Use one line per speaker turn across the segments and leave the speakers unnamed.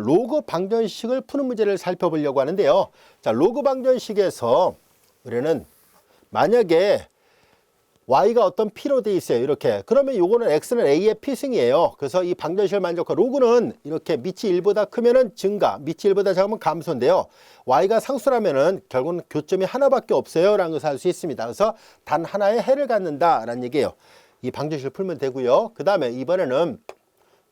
로그 방정식을 푸는 문제를 살펴보려고 하는데요. 자, 로그 방정식에서 우리는 만약에 y가 어떤 p로 돼 있어요. 이렇게. 그러면 요거는 x는 a의 p승이에요. 그래서 이 방정식을 만족한 로그는 이렇게 밑이 1보다 크면은 증가, 밑이 1보다 작으면 감소인데요. y가 상수라면은 결국은 교점이 하나밖에 없어요. 라는 것을 알 수 있습니다. 그래서 단 하나의 해를 갖는다라는 얘기예요. 이 방정식을 풀면 되고요. 그 다음에 이번에는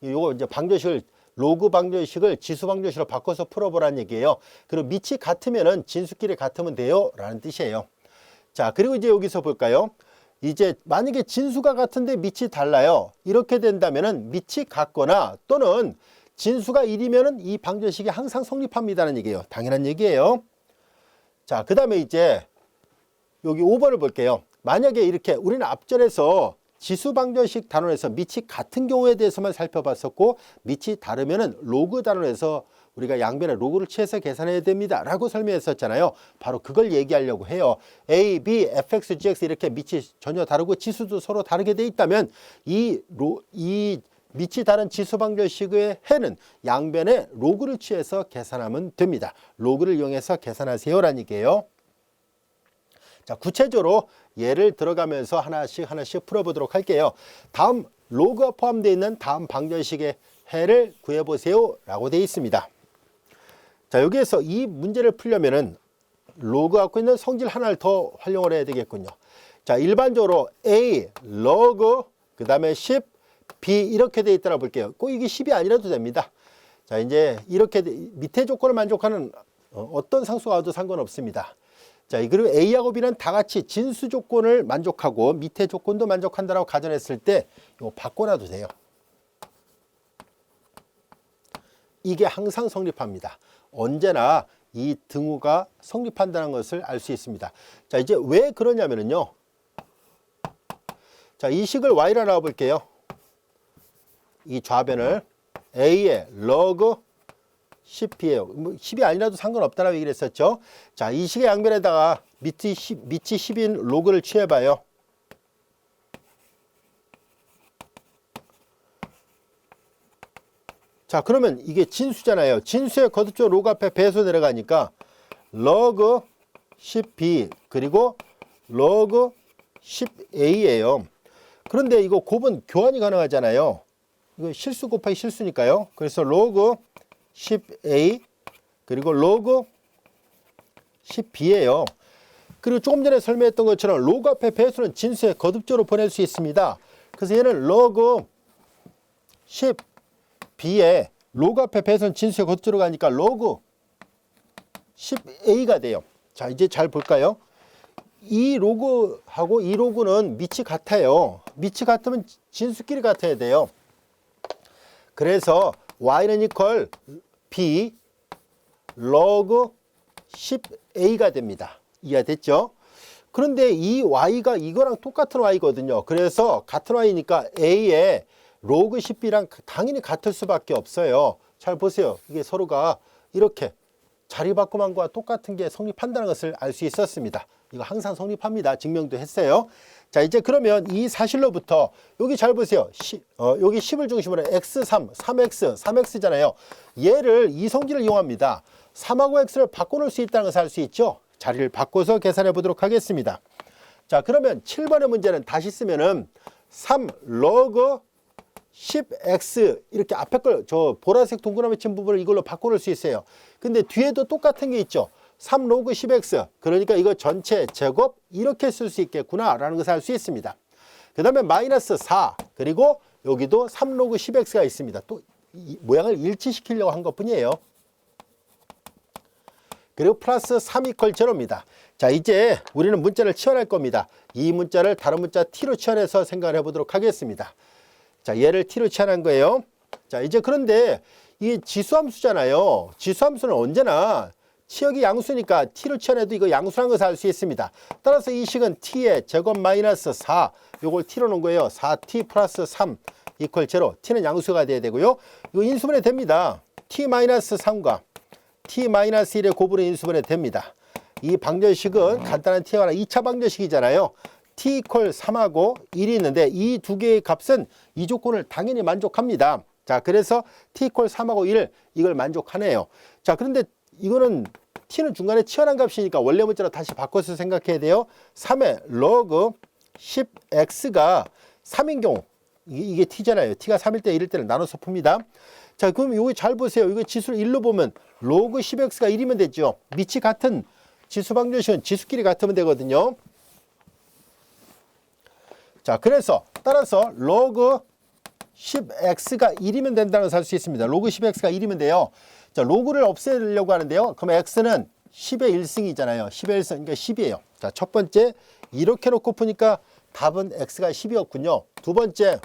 요거 이제 방정식을 로그 방정식을 지수 방정식으로 바꿔서 풀어보라는 얘기예요. 그리고 밑이 같으면은 진수끼리 같으면 돼요. 라는 뜻이에요. 자, 그리고 이제 여기서 볼까요? 이제 만약에 진수가 같은데 밑이 달라요. 이렇게 된다면은 밑이 같거나 또는 진수가 1이면은 이 방정식이 항상 성립합니다는 얘기예요. 당연한 얘기예요. 자, 그 다음에 이제 여기 5번을 볼게요. 만약에 이렇게 우리는 앞절에서 지수 방정식 단원에서 밑이 같은 경우에 대해서만 살펴봤었고 밑이 다르면은 로그 단원에서 우리가 양변의 로그를 취해서 계산해야 됩니다. 라고 설명했었잖아요. 바로 그걸 얘기하려고 해요. A, B, fx, gx 이렇게 밑이 전혀 다르고 지수도 서로 다르게 돼 있다면 이, 로, 이 밑이 다른 지수 방정식의 해는 양변의 로그를 취해서 계산하면 됩니다. 로그를 이용해서 계산하세요. 라는 얘기예요. 자, 구체적으로 예를 들어가면서 하나씩 하나씩 풀어보도록 할게요. 다음 로그가 포함되어 있는 다음 방정식의 해를 구해보세요. 라고 되어 있습니다. 자, 여기에서 이 문제를 풀려면은 로그 갖고 있는 성질 하나를 더 활용을 해야 되겠군요. 자, 일반적으로 A, 로그, 그 다음에 10, B 이렇게 돼 있다고 볼게요. 꼭 이게 10이 아니라도 됩니다. 자, 이제 이렇게 밑에 조건을 만족하는 어, 어떤 상수가 와도 상관없습니다. 자, 그리고 A하고 B는 다 같이 진수 조건을 만족하고 밑에 조건도 만족한다라고 가정했을 때 이거 바꿔놔도 돼요. 이게 항상 성립합니다. 언제나 이 등호가 성립한다는 것을 알 수 있습니다. 자, 이제 왜 그러냐면요. 자, 이 식을 y라 나와 볼게요. 이 좌변을 a의 log 10p예요. 뭐 10이 아니라도 상관없다라고 얘기를 했었죠. 자, 이 식의 양변에다가 밑이 10, 밑이 10인 로그를 취해 봐요. 자 그러면 이게 진수잖아요. 진수의 거듭적 로그 앞에 배수 내려가니까 log 10b 그리고 log 10a예요. 그런데 이거 곱은 교환이 가능하잖아요. 이거 실수 곱하기 실수니까요. 그래서 log 10a 그리고 log 10b예요. 그리고 조금 전에 설명했던 것처럼 로그 앞에 배수는 진수의 거듭적으로 보낼 수 있습니다. 그래서 얘는 log 10 B에 로그 앞에 배선 진수에 거꾸로 가니까 로그 10A가 돼요. 자, 이제 잘 볼까요? 이 로그하고 이 로그는 밑이 같아요. 밑이 같으면 진수끼리 같아야 돼요. 그래서 y는 이퀄 b 로그 10a가 됩니다. 이해됐죠? 그런데 이 y가 이거랑 똑같은 y거든요. 그래서 같은 y니까 a에 로그 10b랑 당연히 같을 수밖에 없어요. 잘 보세요. 이게 서로가 이렇게 자리 바꿈한 거와 똑같은 게 성립한다는 것을 알 수 있었습니다. 이거 항상 성립합니다. 증명도 했어요. 자, 이제 그러면 이 사실로부터 여기 잘 보세요. 시, 어, 여기 10을 중심으로 x3, 3x, 3x잖아요. 얘를 이 성질을 이용합니다. 3하고 x를 바꿔놓을 수 있다는 것을 알 수 있죠. 자리를 바꿔서 계산해 보도록 하겠습니다. 자, 그러면 7번의 문제는 다시 쓰면은 3 로그 10x 이렇게 앞에 걸 저 보라색 동그라미 친 부분을 이걸로 바꿔놓을 수 있어요. 근데 뒤에도 똑같은 게 있죠. 3 로그 10x 그러니까 이거 전체 제곱 이렇게 쓸 수 있겠구나 라는 것을 알 수 있습니다. 그 다음에 마이너스 4 그리고 여기도 3 로그 10x가 있습니다. 또 모양을 일치시키려고 한 것뿐이에요. 그리고 플러스 3 이퀄 제로입니다. 자 이제 우리는 문자를 치환할 겁니다. 이 문자를 다른 문자 t로 치환해서 생각을 해보도록 하겠습니다. 자, 얘를 t로 치환한 거예요. 자, 이제 그런데 이게 지수함수잖아요. 지수함수는 언제나 치역이 양수니까 t로 치환해도 이거 양수라는 것을 알 수 있습니다. 따라서 이 식은 t의 제곱 마이너스 4 요걸 t로 놓은 거예요. 4t 플러스 3 이퀄 제로 t는 양수가 돼야 되고요. 이거 인수분해 됩니다. t 마이너스 3과 t 마이너스 1의 고분의 인수분해 됩니다. 이 방정식은 간단한 t와 나 2차 방정식이잖아요. t 이퀄 3하고 1이 있는데 이 두 개의 값은 이 조건을 당연히 만족합니다. 자, 그래서 t 이퀄 3하고 1 이걸 만족하네요. 자, 그런데 이거는 t는 중간에 치환한 값이니까 원래 문자로 다시 바꿔서 생각해야 돼요. 3의 log 10x가 3인 경우 이게, t잖아요. t가 3일 때 1일 때를 나눠서 풉니다. 자, 그럼 이거 잘 보세요. 이거 지수를 1로 보면 log 10x가 1이면 되죠. 밑이 같은 지수 방정식은 지수끼리 같으면 되거든요. 자, 그래서 따라서 log 10x가 1이면 된다는 것을 알수 있습니다. log 10x가 1이면 돼요. 자, 로그를 없애려고 하는데요. 그럼 x는 10의 1승이잖아요. 10의 1승, 그러니까 10이에요. 자, 첫 번째 이렇게 놓고 푸니까 답은 x가 10이었군요. 두 번째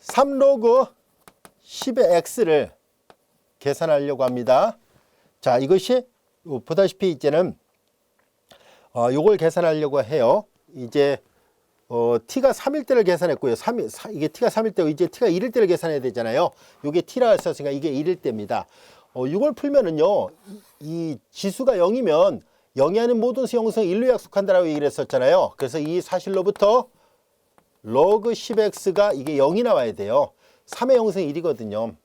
3로그 10의 x를 계산하려고 합니다. 자, 이것이 보다시피 이제는 어, 요걸 계산하려고 해요. 이제 어, t가 3일 때를 계산했고요. 3일, 사, 이게 t가 3일 때고 이제 t가 1일 때를 계산해야 되잖아요. 요게 t라 했었으니까 이게 1일 때입니다. 어, 이걸 풀면은요. 이, 이 지수가 0이면 0이 아닌 모든 수형성 1로 약속한다라고 얘기를 했었잖아요. 그래서 이 사실로부터 log 10x가 이게 0이 나와야 돼요. 3의 형성이 1이거든요.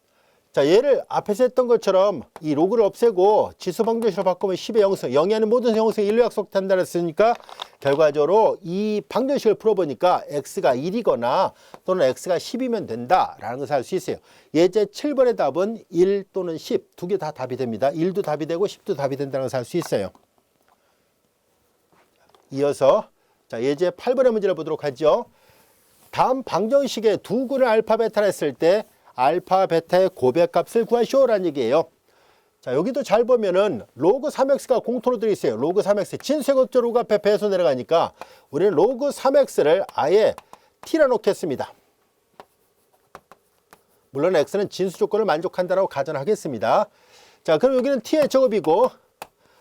자, 얘를 앞에서 했던 것처럼 이 로그를 없애고 지수 방정식으로 바꾸면 10의 형성, 0이 아닌 모든 형성이 1로 약속한다 했으니까 결과적으로 이 방정식을 풀어보니까 x가 1이거나 또는 x가 10이면 된다라는 것을 알 수 있어요. 예제 7번의 답은 1 또는 10, 두 개 다 답이 됩니다. 1도 답이 되고 10도 답이 된다는 것을 알 수 있어요. 이어서 자, 예제 8번의 문제를 보도록 하죠. 다음 방정식의 두 군을 알파 베타를 했을 때 알파 베타의 고백값을 구하시오라는 얘기예요. 자 여기도 잘 보면은 로그 3x가 공통으로 들어 있어요. 로그 3x 진수의 로그 앞에 배서 내려가니까 우리는 로그 3x를 아예 t라 놓겠습니다. 물론 x는 진수 조건을 만족한다라고 가정하겠습니다. 자 그럼 여기는 t의 제곱이고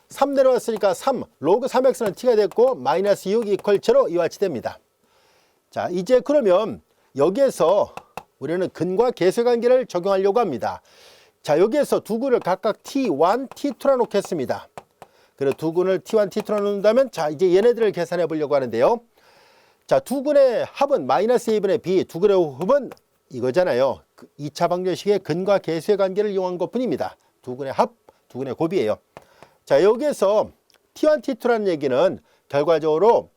3 내려왔으니까 3 로그 3x는 t가 됐고 마이너스 6 이퀄 제로 이와 같이 됩니다. 자 이제 그러면 여기에서 우리는 근과 계수 관계를 적용하려고 합니다. 자 여기에서 두 군을 각각 T1, T2라 놓겠습니다. 그리고 두 군을 T1, T2라 놓는다면 자 이제 얘네들을 계산해 보려고 하는데요. 자 두 군의 합은 마이너스 A분의 B, 두 군의 합은 이거잖아요. 2차 방정식의 근과 계수의 관계를 이용한 것뿐입니다. 두 군의 합, 두 군의 곱이에요. 자 여기에서 T1, T2라는 얘기는 결과적으로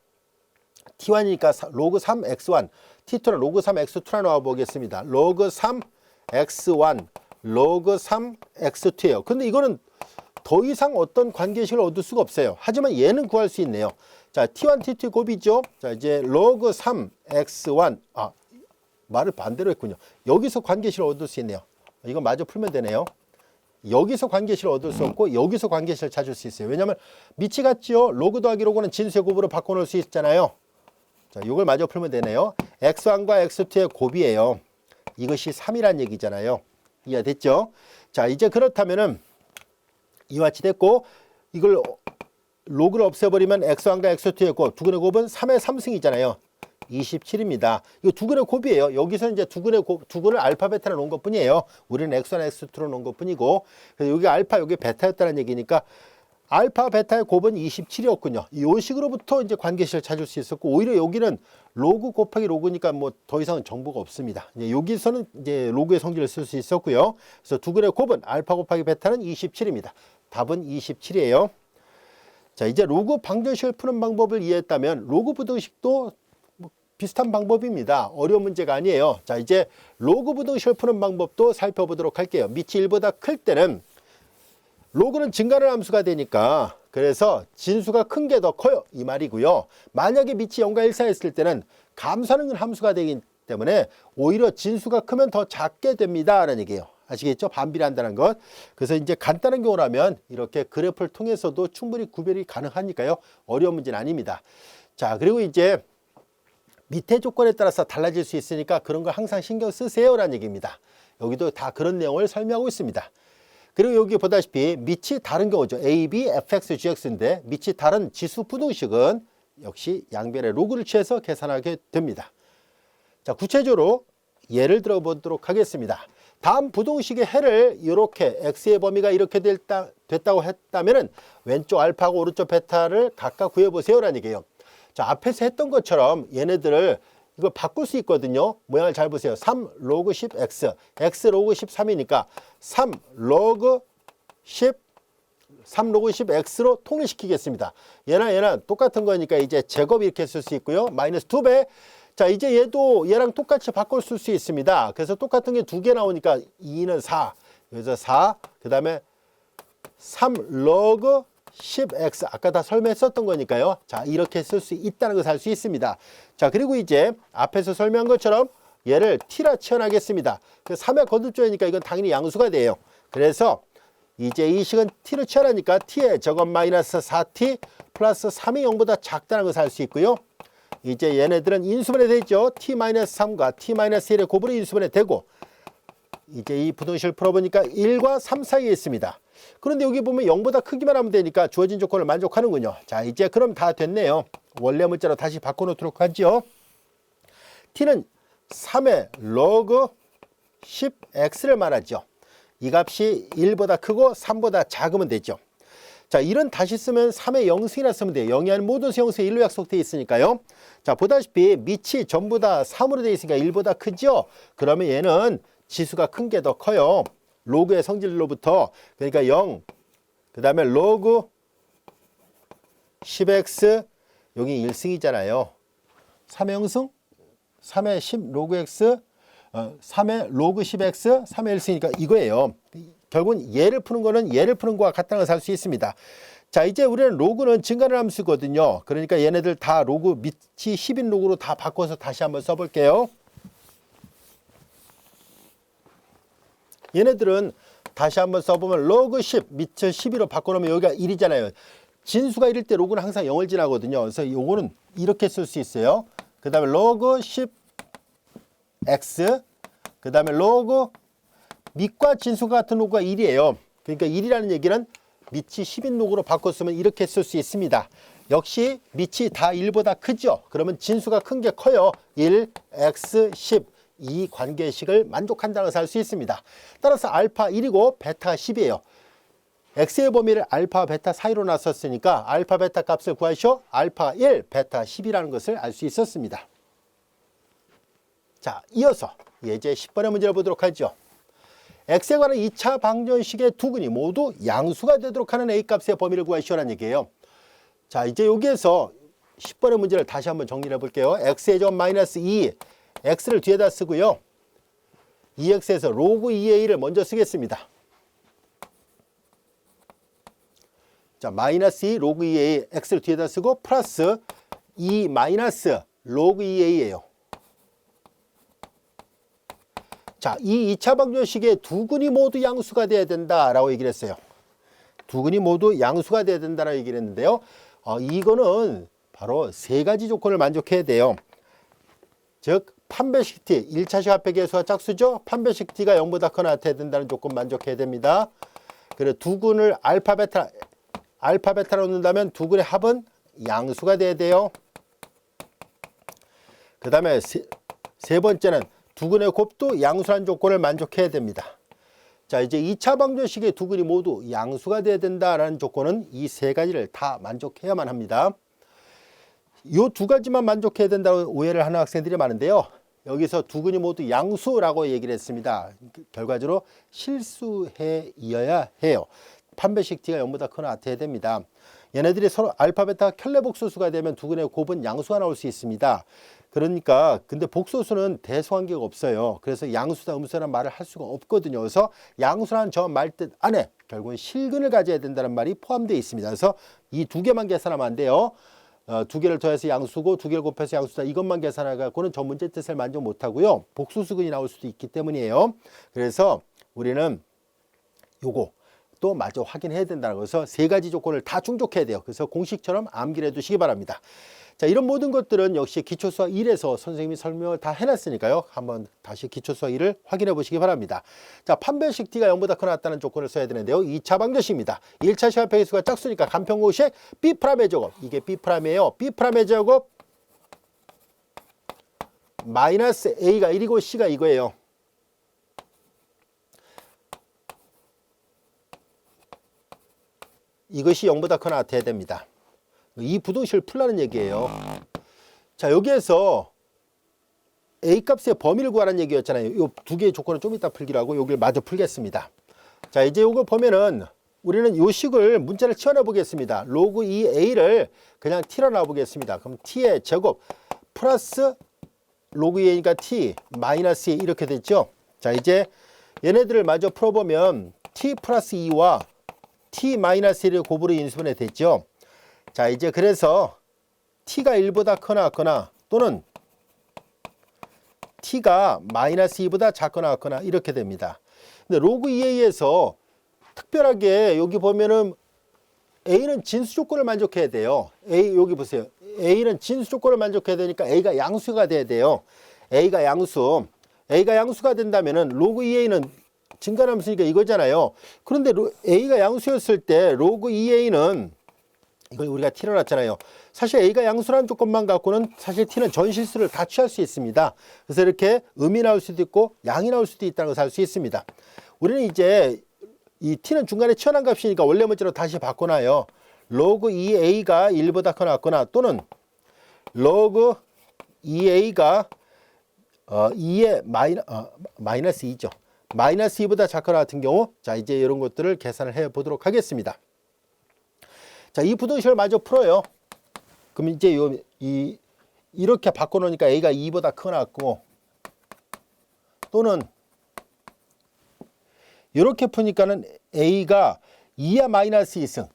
T1이니까 로그 3, X1, T2는 로그 3, X2라 나와 보겠습니다. 로그 3, X1, 로그 3, X2예요. 근데 이거는 더 이상 어떤 관계식을 얻을 수가 없어요. 하지만 얘는 구할 수 있네요. 자, T1, T2 곱이죠. 자, 이제 로그 3, X1. 아, 말을 반대로 했군요. 여기서 관계식을 얻을 수 있네요. 이거 마저 풀면 되네요. 여기서 관계식을 얻을 수 없고 여기서 관계식을 찾을 수 있어요. 왜냐하면 밑이 같죠. 로그 더하기 로그는 진수의 곱으로 바꿔놓을 수 있잖아요. 자, 이걸 마저 풀면 되네요. X1과 x2의 곱이에요. 이것이 3이란 얘기잖아요. 이해 됐죠? 자, 이제 그렇다면은 이와 같이 됐고 이걸 로그를 없애버리면 x1과 x2의 곱, 두 근의 곱은 3의 3승이잖아요. 27입니다. 이거 두 근의 곱이에요. 여기서 이제 두 근의 곱, 두 근을 알파 베타로 놓은 것 뿐이에요. 우리는 x1, x2로 놓은 것 뿐이고. 여기 알파, 여기 베타였다는 얘기니까 알파, 베타의 곱은 27이었군요. 이 식으로부터 이제 관계식을 찾을 수 있었고, 오히려 여기는 로그 곱하기 로그니까 뭐 더 이상 정보가 없습니다. 이제 여기서는 이제 로그의 성질을 쓸 수 있었고요. 그래서 두 근의 곱은 알파 곱하기 베타는 27입니다. 답은 27이에요. 자, 이제 로그 방정식을 푸는 방법을 이해했다면 로그 부등식도 뭐 비슷한 방법입니다. 어려운 문제가 아니에요. 자, 이제 로그 부등식을 푸는 방법도 살펴보도록 할게요. 밑이 1보다 클 때는 로그는 증가하는 함수가 되니까 그래서 진수가 큰 게 더 커요. 이 말이고요. 만약에 밑이 0과 1 사이에 있을 때는 감소하는 함수가 되기 때문에 오히려 진수가 크면 더 작게 됩니다 라는 얘기예요. 아시겠죠? 반비례한다는 것. 그래서 이제 간단한 경우라면 이렇게 그래프를 통해서도 충분히 구별이 가능하니까요. 어려운 문제는 아닙니다. 자 그리고 이제 밑에 조건에 따라서 달라질 수 있으니까 그런 거 항상 신경 쓰세요 라는 얘기입니다. 여기도 다 그런 내용을 설명하고 있습니다 그리고 여기 보다시피 밑이 다른 경우죠. A, B, fx, gx인데 밑이 다른 지수 부등식은 역시 양변의 로그를 취해서 계산하게 됩니다. 자, 구체적으로 예를 들어 보도록 하겠습니다. 다음 부등식의 해를 이렇게 x의 범위가 이렇게 됐다, 됐다고 했다면 왼쪽 알파하고 오른쪽 베타를 각각 구해보세요라는 얘기예요. 자, 앞에서 했던 것처럼 얘네들을 이걸 바꿀 수 있거든요. 모양을 잘 보세요. 3 로그 10x, x 로그 13이니까 3 로그 10 3 로그 10x로 통일시키겠습니다. 얘랑 얘랑 똑같은 거니까 이제 제곱 이렇게 쓸 수 있고요. 마이너스 2배. 자, 이제 얘도 얘랑 똑같이 바꿔 쓸 수 있습니다. 그래서 똑같은 게 두 개 나오니까 2는 4. 그래서 4. 그 다음에 3 로그 10x. 아까 다 설명했었던 거니까요. 자, 이렇게 쓸 수 있다는 것을 알 수 있습니다. 자, 그리고 이제 앞에서 설명한 것처럼 얘를 t라 치환하겠습니다. 그 3의 거듭조이니까 이건 당연히 양수가 돼요. 그래서 이제 이 식은 t를 치환하니까 t의 저건 마이너스 4t 플러스 3이 0보다 작다는 것을 알 수 있고요. 이제 얘네들은 인수분해 되죠. t-3과 t-1의 곱으로 인수분해 되고 이제 이 부등식을 풀어보니까 1과 3 사이에 있습니다. 그런데 여기 보면 0보다 크기만 하면 되니까 주어진 조건을 만족하는군요. 자 이제 그럼 다 됐네요. 원래 문자로 다시 바꿔놓도록 하죠. t는 3의 로그 10x를 말하죠. 이 값이 1보다 크고 3보다 작으면 되죠. 자, 1은 다시 쓰면 3의 0승이라 쓰면 돼요. 0이 아닌 모든 수형수에 1로 약속되어 있으니까요. 자, 보다시피 밑이 전부 다 3으로 되어 있으니까 1보다 크죠? 그러면 얘는 지수가 큰 게 더 커요. 로그의 성질로부터. 그러니까 0, 그 다음에 로그 10x, 여기 1승이잖아요. 3의 0승, 3의 10 로그 x, 어, 3의 로그 10x, 3의 1승이니까 이거예요. 결국은 얘를 푸는 거는 얘를 푸는 거와 같다는 것을 알 수 있습니다. 자, 이제 우리는 로그는 증가를 함수거든요. 그러니까 얘네들 다 로그 밑이 10인 로그로 다 바꿔서 다시 한번 써볼게요. 얘네들은 다시 한번 써보면 로그 10 밑을 12로 바꿔놓으면 여기가 1이잖아요. 진수가 1일 때 로그는 항상 0을 지나거든요. 그래서 요거는 이렇게 쓸 수 있어요. 그 다음에 로그 10 x 그 다음에 로그 밑과 진수가 같은 로그가 1이에요. 그러니까 1이라는 얘기는 밑이 10인 로그로 바꿨으면 이렇게 쓸 수 있습니다. 역시 밑이 다 1보다 크죠. 그러면 진수가 큰 게 커요. 1, x, 10. 이 관계식을 만족한다는 것을 알수 있습니다. 따라서 알파 1이고 베타 10이에요. x의 범위를 알파, 베타 사이로 놨었으니까 알파, 베타 값을 구하시오. 알파 1, 베타 10이라는 것을 알 수 있었습니다. 자, 이어서 예제 10번의 문제를 보도록 하죠. x에 관한 2차 방정식의 두 근이 모두 양수가 되도록 하는 a 값의 범위를 구하시오라는 얘기예요. 자, 이제 여기에서 10번의 문제를 다시 한번 정리해 볼게요. x의 점 마이너스 2, x를 뒤에다 쓰고요. 2x에서 로그 2a를 먼저 쓰겠습니다. 자, 마이너스 2 로그 2a x를 뒤에다 쓰고 플러스 2 마이너스 로그 2a예요. 자, 이 2차 방정식의 두 근이 모두 양수가 돼야 된다라고 얘기를 했어요. 두 근이 모두 양수가 돼야 된다라고 얘기를 했는데요. 어, 이거는 바로 세 가지 조건을 만족해야 돼요. 즉, 판별식 t, 1차식 합의 계수가 짝수죠. 판별식 t가 0보다 커나 돼야 된다는 조건 만족해야 됩니다. 그리고 두 근을 알파, 베타, 알파, 베타로 놓는다면 두 근의 합은 양수가 돼야 돼요. 그 다음에 세, 세 번째는 두 근의 곱도 양수란 조건을 만족해야 됩니다. 자 이제 2차 방정식의 두 근이 모두 양수가 돼야 된다라는 조건은 이 세 가지를 다 만족해야만 합니다. 이두 가지만 만족해야 된다고 오해를 하는 학생들이 많은데요. 여기서 두 근이 모두 양수라고 얘기를 했습니다. 결과적으로 실수해 이어야 해요. 판별식 t가 0보다 크거나 같아야 됩니다. 얘네들이 서로 알파, 베타, 켤레 복소수가 되면 두 근의 곱은 양수가 나올 수 있습니다. 그러니까 근데 복소수는 대소관계가 없어요. 그래서 양수다 음수라는 말을 할 수가 없거든요. 그래서 양수라는 저 말뜻 안에 결국은 실근을 가져야 된다는 말이 포함되어 있습니다. 그래서 이 두 개만 계산하면 안 돼요. 어, 두 개를 더해서 양수고 두 개를 곱해서 양수다 이것만 계산해갖고는 저 문제 뜻을 만족 못하고요. 복수수근이 나올 수도 있기 때문이에요. 그래서 우리는 요거 또 마저 확인해야 된다는 것서 세 가지 조건을 다 충족해야 돼요. 그래서 공식처럼 암기를 해두시기 바랍니다. 자, 이런 모든 것들은 역시 기초수학 1에서 선생님이 설명을 다 해놨으니까요. 한번 다시 기초수학 1을 확인해 보시기 바랍니다. 자, 판별식 t가 0보다 크나 같다는 조건을 써야 되는데요. 2차 방정식입니다. 1차 시합 배수가 짝수니까 간편공식 B'의 제곱. 이게 B'이에요. B'의 제곱 마이너스 A가 1이고 C가 이거예요. 이것이 0보다 크나 같아야 됩니다. 이 부동식을 풀라는 얘기예요. 자, 여기에서 A 값의 범위를 구하라는 얘기였잖아요. 이 두 개의 조건을 좀 이따 풀기로 하고 여기를 마저 풀겠습니다. 자, 이제 요거 보면은 우리는 요 식을 문자를 치워내 보겠습니다. 로그 2a를 그냥 t로 놔 보겠습니다. 그럼 t의 제곱 플러스 로그 2a니까 t 마이너스 2 이렇게 됐죠. 자, 이제 얘네들을 마저 풀어보면 t 플러스 2와 t 마이너스 1의 곱으로 인수분해 됐죠. 자, 이제 그래서 t가 1보다 크거나 같거나 또는 t가 마이너스 2보다 작거나 같거나 이렇게 됩니다. 근데 로그 2a에서 특별하게 여기 보면은 a는 진수 조건을 만족해야 돼요. a 여기 보세요. a는 진수 조건을 만족해야 되니까 a가 양수가 돼야 돼요. a가 양수. a가 양수가 된다면은 로그 2a는 증가함수니까 이거잖아요. 그런데 로- a가 양수였을 때 로그 2a는 이걸 우리가 t로 놨잖아요. 사실 a가 양수라는 조건만 갖고는 사실 t는 전 실수를 다 취할 수 있습니다. 그래서 이렇게 음이 나올 수도 있고 양이 나올 수도 있다는 것을 알 수 있습니다. 우리는 이제 이 t는 중간에 치환한 값이니까 원래 문자로 다시 바꿔놔요. 로그 2a가 1보다 크거나 같거나 또는 로그 2a가 어, 2의 마이너, 어, 마이너스 2죠. 마이너스 2보다 작거나 같은 경우 자 이제 이런 것들을 계산을 해 보도록 하겠습니다. 자, 이 부등식을 마저 풀어요. 그럼 이제 요, 이, 이렇게 바꿔놓으니까 a가 2보다 크거나 같고 또는 이렇게 푸니까는 a가 2의 마이너스 2승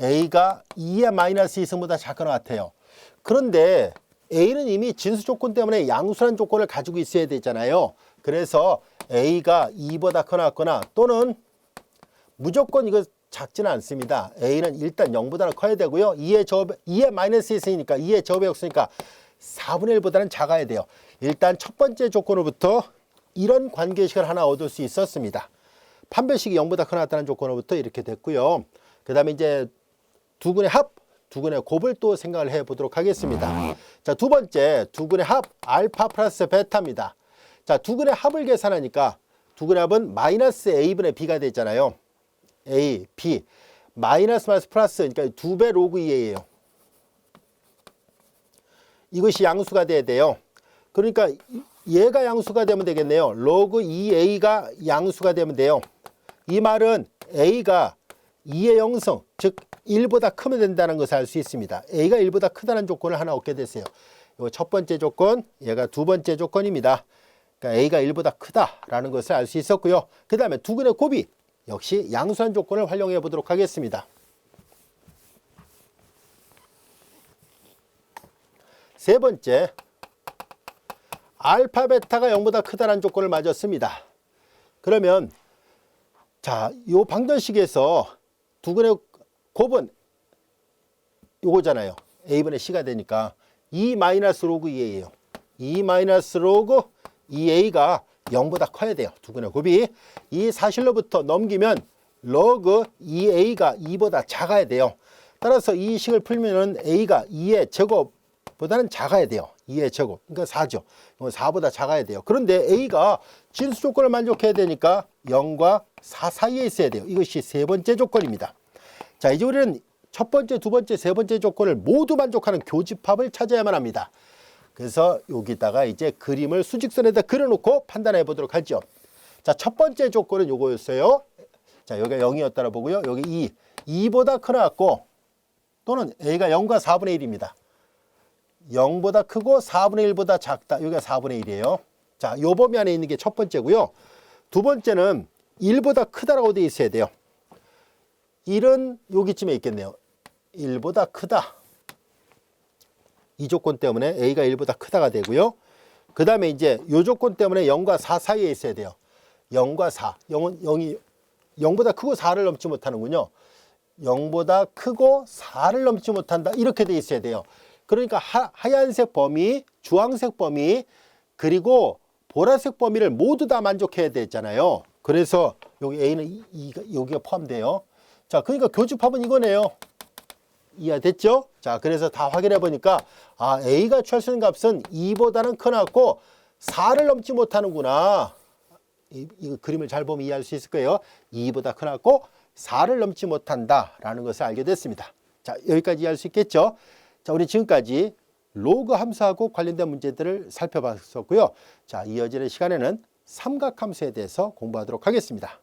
a가 2의 마이너스 2승보다 작거나 같아요. 그런데 a는 이미 진수 조건 때문에 양수란 조건을 가지고 있어야 되잖아요. 그래서 a가 2보다 크거나 같거나 또는 무조건 이거 작지는 않습니다. A는 일단 0보다는 커야 되고요. 2의 제곱, 2의 마이너스 1이니까 2의 제곱이 없으니까 4분의 1보다는 작아야 돼요. 일단 첫 번째 조건으로부터 이런 관계식을 하나 얻을 수 있었습니다. 판별식이 0보다 크거나 같다는 조건으로부터 이렇게 됐고요. 그 다음에 이제 두 근의 합, 두 근의 곱을 또 생각을 해 보도록 하겠습니다. 자, 두 번째, 두 근의 합, 알파 플러스 베타입니다. 자, 두 근의 합을 계산하니까 두 근의 합은 마이너스 a분의 b가 되잖아요. A, B 마이너스 마이너스 플러스 그러니까 두 배 로그 2a예요. 이것이 양수가 돼야 돼요. 그러니까 얘가 양수가 되면 되겠네요. 로그 2a가 양수가 되면 돼요. 이 말은 a가 2의 영성, 즉 1보다 크면 된다는 것을 알 수 있습니다. a가 1보다 크다는 조건을 하나 얻게. 이거 첫 번째 조건, 얘가 두 번째 조건입니다. 그러니까 a가 1보다 크다라는 것을 알 수 있었고요. 그 다음에 두 근의 곱이 역시 양수한 조건을 활용해 보도록 하겠습니다. 세 번째, 알파 베타가 0보다 크다는 조건을 맞았습니다. 그러면 자, 요 방정식에서 두근의 곱은 요거잖아요. a분의 c가 되니까 2 마이너스 로그 2a예요. 2 마이너스 로그 2a가 0보다 커야 돼요. 두근의 곱이. 이 사실로부터 넘기면 로그 2a가 2보다 작아야 돼요. 따라서 이 식을 풀면은 a가 2의 제곱보다는 작아야 돼요. 2의 제곱. 그러니까 4죠. 4보다 작아야 돼요. 그런데 a가 진수 조건을 만족해야 되니까 0과 4 사이에 있어야 돼요. 이것이 세 번째 조건입니다. 자, 이제 우리는 첫 번째, 두 번째, 세 번째 조건을 모두 만족하는 교집합을 찾아야만 합니다. 그래서 여기다가 이제 그림을 수직선에다 그려놓고 판단해 보도록 하죠. 자, 첫 번째 조건은 요거였어요. 자, 여기가 0이었다라 보고요. 여기 2. 2보다 크나 같고 또는 a가 0과 4분의 1입니다. 0보다 크고 4분의 1보다 작다. 여기가 4분의 1이에요. 자, 요 범위 안에 있는 게 첫 번째고요. 두 번째는 1보다 크다라고 돼 있어야 돼요. 1은 여기쯤에 있겠네요. 1보다 크다. 이 조건 때문에 a가 1보다 크다가 되고요. 그 다음에 이제 이 조건 때문에 0과 4 사이에 있어야 돼요. 0과 4. 0은 0이 0보다 크고 4를 넘지 못하는군요. 0보다 크고 4를 넘지 못한다. 이렇게 돼 있어야 돼요. 그러니까 하, 하얀색 범위, 주황색 범위, 그리고 보라색 범위를 모두 다 만족해야 되잖아요. 그래서 여기 A는 이, 이, 여기가 포함돼요. 자, 그러니까 교집합은 이거네요. 이해됐죠? 자, 그래서 다 확인해 보니까 아, A가 취할 수 있는 값은 2보다는 크나고 4를 넘지 못하는구나. 이, 이 그림을 잘 보면 이해할 수 있을 거예요. 2보다 크나고 4를 넘지 못한다라는 것을 알게 됐습니다. 자, 여기까지 이해할 수 있겠죠? 자, 우리 지금까지 로그 함수하고 관련된 문제들을 살펴봤었고요. 자, 이어지는 시간에는 삼각함수에 대해서 공부하도록 하겠습니다.